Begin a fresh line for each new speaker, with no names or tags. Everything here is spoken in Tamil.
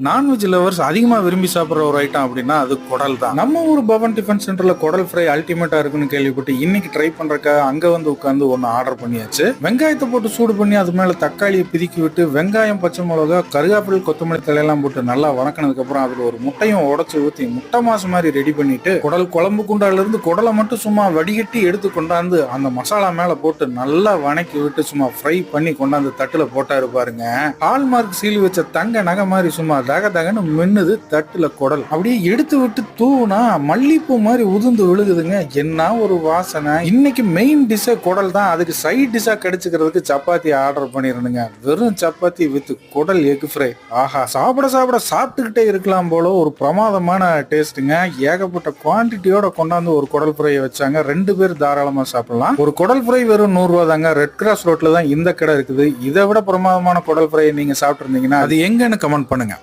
நான்வெஜ் லவர்ஸ் அதிகமாக விரும்பி சாப்பிட்ற ஒரு ஐட்டம் அப்படின்னா அது குடல் தான் நம்ம ஊர் பவன் டிஃபன் சென்டரில் குடல் ஃப்ரை அல்டிமேட்டாக இருக்குன்னு கேள்விப்பட்டு இன்னைக்கு ட்ரை பண்ணுறக்கா அங்கே வந்து உட்காந்து ஒன்று ஆர்டர் பண்ணியாச்சு. வெங்காயத்தை போட்டு சூடு பண்ணி அது மேலே தக்காளியை பிதுக்கி விட்டு வெங்காயம் பச்சை மிளகா கருகாப்பில் கொத்தமல்லி தலையெல்லாம் போட்டு நல்லா வணக்கினதுக்கப்புறம் அப்புறம் ஒரு முட்டையும் உடச்சி ஊற்றி முட்டை மாசு மாதிரி ரெடி பண்ணிட்டு குடல் குழம்பு குண்டாலேருந்து குடலை மட்டும் சும்மா வடிகட்டி எடுத்து கொண்டாந்து அந்த மசாலா மேலே போட்டு நல்லா வணக்கி விட்டு சும்மா ஃப்ரை பண்ணி கொண்டாந்து தட்டில் போட்டாரு பாருங்க. ஹால்மார்க் சீல் வச்ச தங்க நகை மாதிரி சும்மா தக தகன்னு மின்னுது தட்டுல குடல். அப்படியே எடுத்து விட்டு தூவுனா மல்லிப்பூ மாதிரி உதிர்ந்து விழுகுதுங்க. என்ன ஒரு வாசனை. இன்னைக்கு மெயின் டிஷ்ஷே குடல் தான். அதுக்கு சைட் டிஷ்ஷா கிடைச்சிக்கிறதுக்கு சப்பாத்தி ஆர்டர் பண்ணிருந்தேங்க வெறும் சப்பாத்தி வித் குடல் எக் ஃப்ரை ஆஹா சாப்பிட சாப்பிட சாப்பிட்டுக்கிட்டே இருக்கலாம் போல ஒரு பிரமாதமான டேஸ்ட்டுங்க ஏகப்பட்ட குவான்டிட்டியோட கொண்டாந்து ஒரு குடல் ஃப்ரையை வச்சாங்க. ரெண்டு பேர் தாராளமா சாப்பிடலாம். ஒரு குடல் ஃப்ரை வெறும் நூறு ரூபா தாங்க. ரெட் கிராஸ் ரோட்ல தான் இந்த கடை இருக்குது. இதை விட பிரமாதமான குடல் ஃப்ரை நீங்க சாப்பிட்டு இருந்தீங்கன்னா அது எங்கன்னு கமெண்ட் பண்ணுங்க.